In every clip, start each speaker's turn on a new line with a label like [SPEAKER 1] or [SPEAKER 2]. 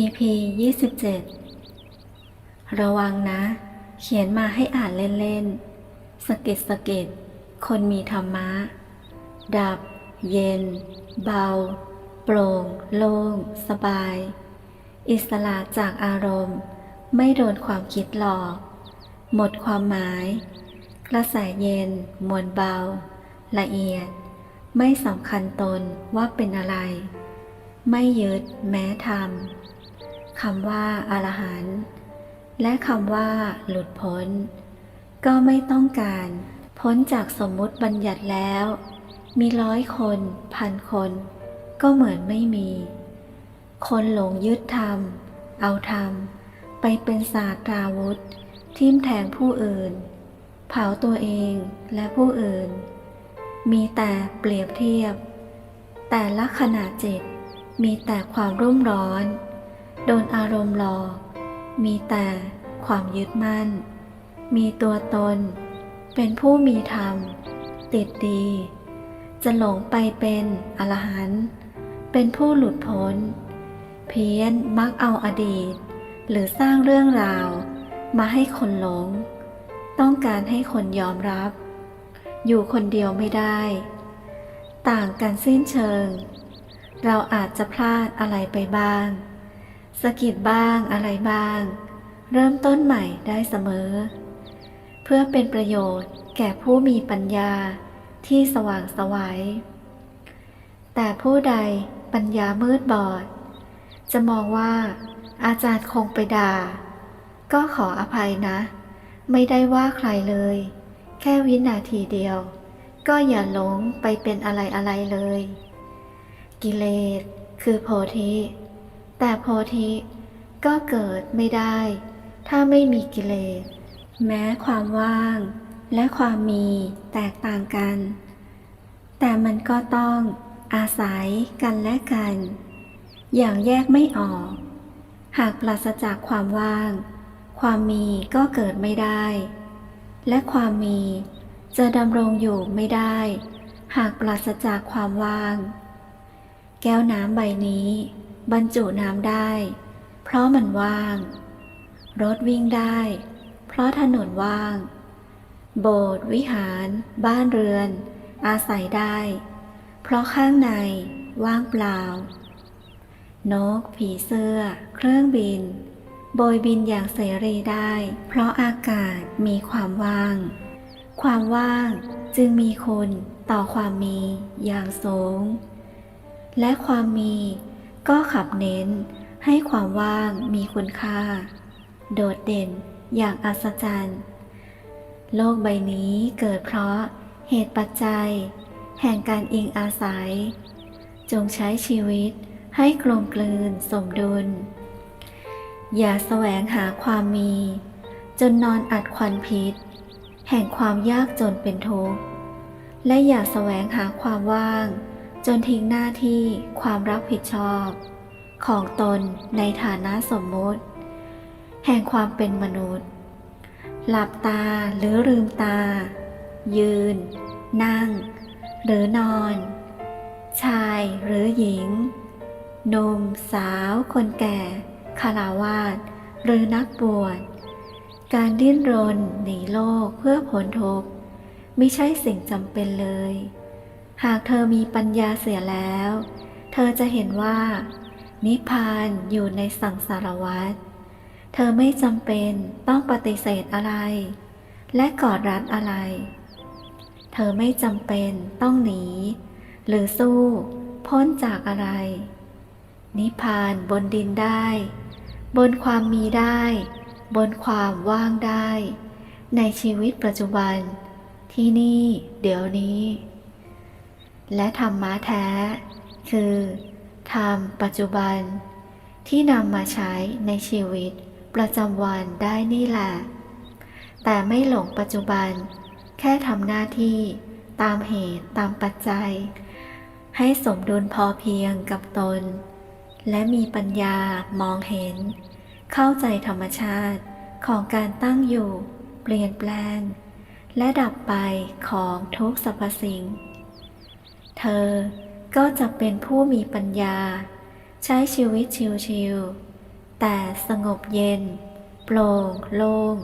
[SPEAKER 1] EP 27 ระวังนะ เขียนมาให้อ่านเล่นๆสะเก็ดสะเก็ดคนมีธรรมะ ดับ เย็น เบา โปร่ง โล่ง สบาย อิสระจากอารมณ์ ไม่โดนความคิดหลอก หมดความหมาย กระแสเย็น มวลเบา ละเอียด ไม่สำคัญตนว่าเป็นอะไร ไม่ยึดแม้ทำ คำว่าอรหันต์และคำว่าหลุดพ้น ก็ไม่ต้องการ พ้นจากสมมุติบัญญัติแล้ว มีร้อยคน พันคน ก็เหมือนไม่มี คนหลงยึดธรรม เอาธรรม ไปเป็นศาสตราวุธ ทิ่มแทงผู้อื่น เผาตัวเองและผู้อื่น มีแต่เปรียบเทียบ แต่ละขณะจิตมีแต่ความรุ่มร้อน โดนอารมณ์หลอก มีแต่ความยึดมั่น มีตัวตน เป็นผู้มีธรรม ติดดี จะหลงไปเป็นอรหันต์ เป็นผู้หลุดพ้น เพี้ยนมักเอาอดีต หรือสร้างเรื่องราว มาให้คนหลง ต้องการให้คนยอมรับ อยู่คนเดียวไม่ได้ ต่างกันสิ้นเชิง เราอาจจะพลาดอะไรไปบ้าง สะกิดบ้างอะไรบ้าง เริ่มต้นใหม่ได้เสมอ เพื่อเป็นประโยชน์แก่ผู้มีปัญญาที่สว่างสวัย แต่ผู้ใดปัญญามืดบอด จะมองว่า อาจารย์คงไปด่า ก็ขออภัยนะ ไม่ได้ว่าใครเลย แค่วินาทีเดียว ก็อย่าหลงไปเป็นอะไรอะไรเลย กิเลสคือโพธิ แต่โพธิก็เกิดไม่ได้ ถ้าไม่มีกิเลส แม้ความว่าง และความมีแตกต่างกัน แต่มันก็ต้องอาศัยกันและกัน อย่างแยกไม่ออก หากปราศจากความว่าง ความมีก็เกิดไม่ได้ และความมีจะดำรงอยู่ไม่ได้ หากปราศจากความว่าง แก้วน้ำใบนี้ บรรจุน้ำได้ เพราะมันว่าง รถวิ่งได้ เพราะถนนว่าง โบสถ์วิหาร บ้านเรือน อาศัยได้ เพราะข้างในว่างเปล่า นก ผีเสื้อ เครื่องบิน โบยบินอย่างเสรีได้ เพราะอากาศมีความว่าง ความว่างจึงมีคุณต่อความมีอย่างสูง และความมี ก็ขับเน้นให้ความว่างมีคุณค่า โดดเด่นอย่างอัศจรรย์ โลกใบนี้เกิดเพราะเหตุปัจจัย แห่งการอิงอาศัย จงใช้ชีวิตให้กลมกลืนสมดุล อย่าแสวงหาความมี จนนอนอัดควันพิษ แห่งความยากจนเป็นทุกข์และอย่าแสวงหาความว่าง จนทิ้งหน้าที่ความรับผิดชอบ ของตนในฐานะสมมุติ แห่งความเป็นมนุษย์ หลับตาหรือลืมตา ยืน นั่ง หรือนอน ชายหรือหญิงหนุ่มสาว คนแก่คาราวาสหรือนักบวชการดิ้นรนหนีโลกเพื่อผลทุกข์ไม่ใช่สิ่งจำเป็นเลย หากเธอมีปัญญาเสียแล้ว เธอจะเห็นว่า นิพพานอยู่ในสังสารวัฏเธอไม่จำเป็นต้องปฏิเสธอะไร และกอดรัดอะไร เธอไม่จำเป็นต้องหนี หรือสู้ พ้นจากอะไร นิพพานบนดินได้ บนความมีได้ บนความว่างได้ ในชีวิตปัจจุบัน ที่นี่เดี๋ยวนี้ และธรรมะแท้ คือธรรมปัจจุบัน ที่นำมาใช้ในชีวิตประจำวันได้นี่แหละ แต่ไม่หลงปัจจุบัน แค่ทำหน้าที่ตามเหตุตามปัจจัย ให้สมดุลพอเพียงกับตน และมีปัญญามองเห็น เข้าใจธรรมชาติของการตั้งอยู่ เปลี่ยนแปลง และดับไปของทุกสรรพสิ่ง เธอก็จะเป็นผู้มีปัญญา ใช้ชีวิตชิวๆแต่สงบเย็น โปร่งโล่ง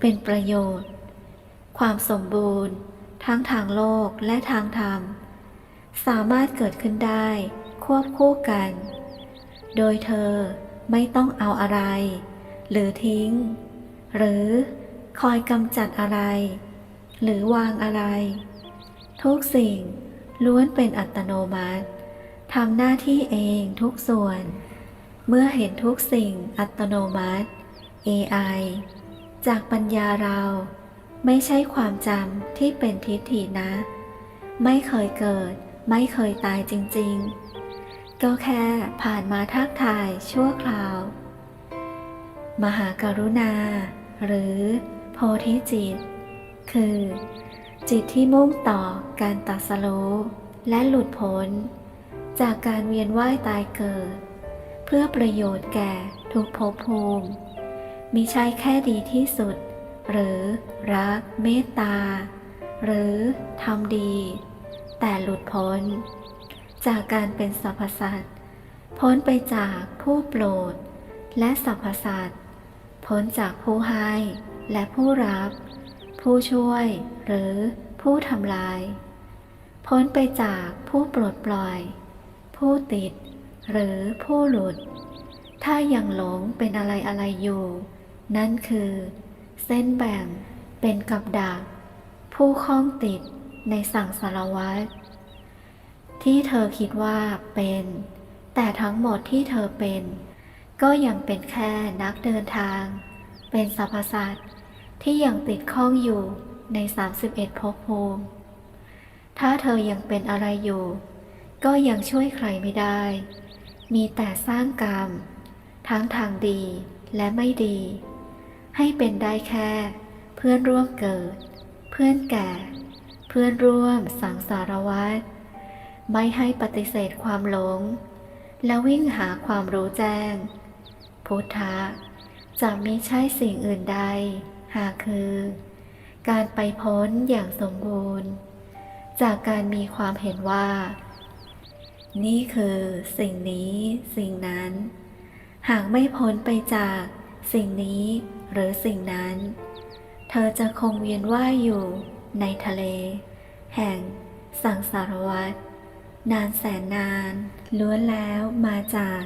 [SPEAKER 1] เป็นประโยชน์ ความสมบูรณ์ ทั้งทางโลกและทางธรรม สามารถเกิดขึ้นได้ควบคู่กัน โดยเธอไม่ต้องเอาอะไร หรือทิ้ง หรือคอยกำจัดอะไร หรือวางอะไร ทุกสิ่ง ล้วนเป็นอัตโนมัติทำหน้าที่เองทุกส่วน เมื่อเห็นทุกสิ่งอัตโนมัติ AI จากปัญญาเราไม่ใช่ความจำที่เป็นทิฏฐินะ ไม่เคยเกิด ไม่เคยตายจริงๆ ก็แค่ผ่านมาทักทายชั่วคราว มหากรุณา หรือโพธิจิต คือ จิตที่มุ่งต่อการตัดสโลและหลุดพ้น จากการเวียนว่ายตายเกิด เพื่อประโยชน์แก่ทุกภพภูมิมิใช่แค่ดีที่สุด หรือรักเมตตา หรือทำดี แต่หลุดพ้น จากการเป็นสรรพสัตว์พ้นไปจากผู้โปรด และสรรพสัตว์พ้นจากผู้ให้และผู้รับ ผู้ช่วย หรือผู้ทำลาย พ้นไปจากผู้ปลดปล่อย ผู้ติด หรือผู้หลุด ถ้ายังหลงเป็นอะไรอะไรอยู่ นั่นคือ เส้นแบ่งเป็นกับดัก ผู้คล้องติดในสังสารวัตรที่เธอคิดว่าเป็น แต่ทั้งหมดที่เธอเป็น ก็ยังเป็นแค่นักเดินทาง เป็นสรรพสัตว์ ที่ยังติดข้องอยู่ใน 31ภพภูมิ ถ้าเธอยังเป็นอะไรอยู่ ก็ยังช่วยใครไม่ได้ มีแต่สร้างกรรม ทั้งทางดีและไม่ดี ให้เป็นได้แค่ เพื่อนร่วมเกิด เพื่อนแก่ เพื่อนร่วมสังสารวัฏไม่ให้ปฏิเสธความหลง และวิ่งหาความรู้แจ้ง พุทธะจะมิใช่สิ่งอื่นใด หากคือ การไปพ้นอย่างสมบูรณ์ จากการมีความเห็นว่า นี่คือสิ่งนี้สิ่งนั้น หากไม่พ้นไปจากสิ่งนี้หรือสิ่งนั้น เธอจะคงเวียนว่ายอยู่ในทะเล แห่งสังสารวัฏนานแสนนาน ล้วนแล้วมาจาก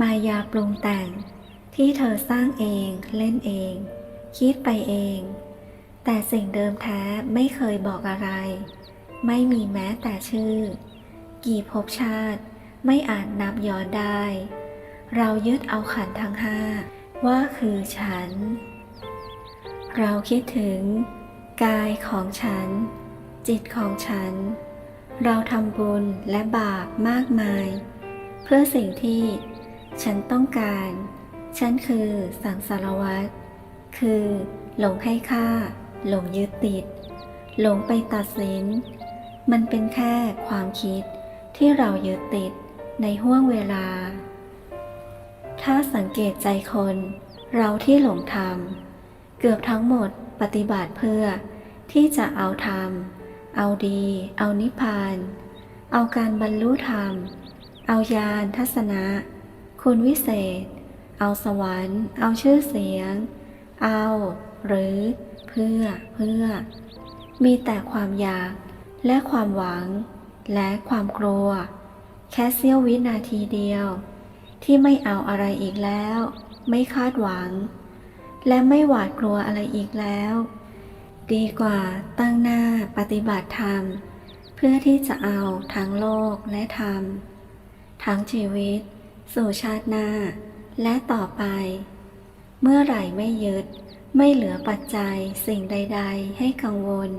[SPEAKER 1] มายาปรุงแต่งที่เธอสร้างเองเล่นเอง คิดไปเอง แต่สิ่งเดิมแท้ไม่เคยบอกอะไร ไม่มีแม้แต่ชื่อ กี่ภพชาติไม่อาจนับย้อนได้ เรายึดเอาขันทั้งห้าว่าคือฉัน เราคิดถึง กายของฉัน จิตของฉัน เราทำบุญและบาปมากมาย เพื่อสิ่งที่ฉันต้องการ ฉันคือสังสารวัตร คือ หลงให้ค่า หลงยึดติด หลงไปตัดสิน มันเป็นแค่ความคิดที่เรายึดติดในห่วงเวลา ถ้าสังเกตใจคน เราที่หลงทำเกือบทั้งหมดปฏิบัติเพื่อที่จะเอาธรรม เอาดี เอานิพพาน เอาการบรรลุธรรม เอาญาณทัศนะ คุณวิเศษ เอาสวรรค์ เอาชื่อเสียง เอา หรือ เพื่อ เพื่อ มีแต่ความอยาก และความหวัง และความกลัว แค่เสี้ยววินาทีเดียว ที่ไม่เอาอะไรอีกแล้ว ไม่คาดหวัง และไม่หวาดกลัวอะไรอีกแล้ว ดีกว่าตั้งหน้าปฏิบัติธรรม เพื่อที่จะเอาทั้งโลกและธรรม ทั้งชีวิต สู่ชาติหน้า และต่อไป เมื่อไหร่ไม่ยึด ไม่เหลือปัจจัยสิ่งใด ๆ ให้กังวล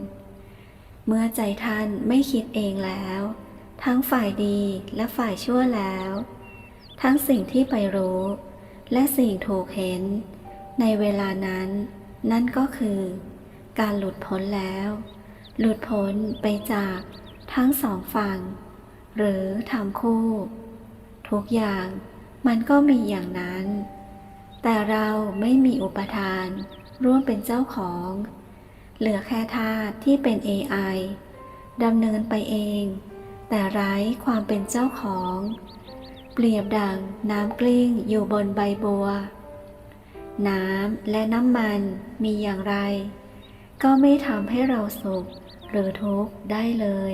[SPEAKER 1] เมื่อใจท่านไม่คิดเองแล้ว ทั้งฝ่ายดีและฝ่ายชั่วแล้ว ทั้งสิ่งที่ไปรู้ และสิ่งถูกเห็น ในเวลานั้น นั่นก็คือ การหลุดพ้นแล้ว หลุดพ้นไปจากทั้งสองฝั่ง หรือทำคู่ ทุกอย่างมันก็มีอย่างนั้น แต่เราไม่มีอุปทาน ร่วมเป็นเจ้าของ เหลือแค่ธาตุที่เป็น AI ดำเนินไปเอง แต่ไร้ความเป็นเจ้าของ เปรียบดังน้ำกลิ้งอยู่บนใบบัว น้ำและน้ำมันมีอย่างไร ก็ไม่ทำให้เราสุขหรือทุกข์ได้เลย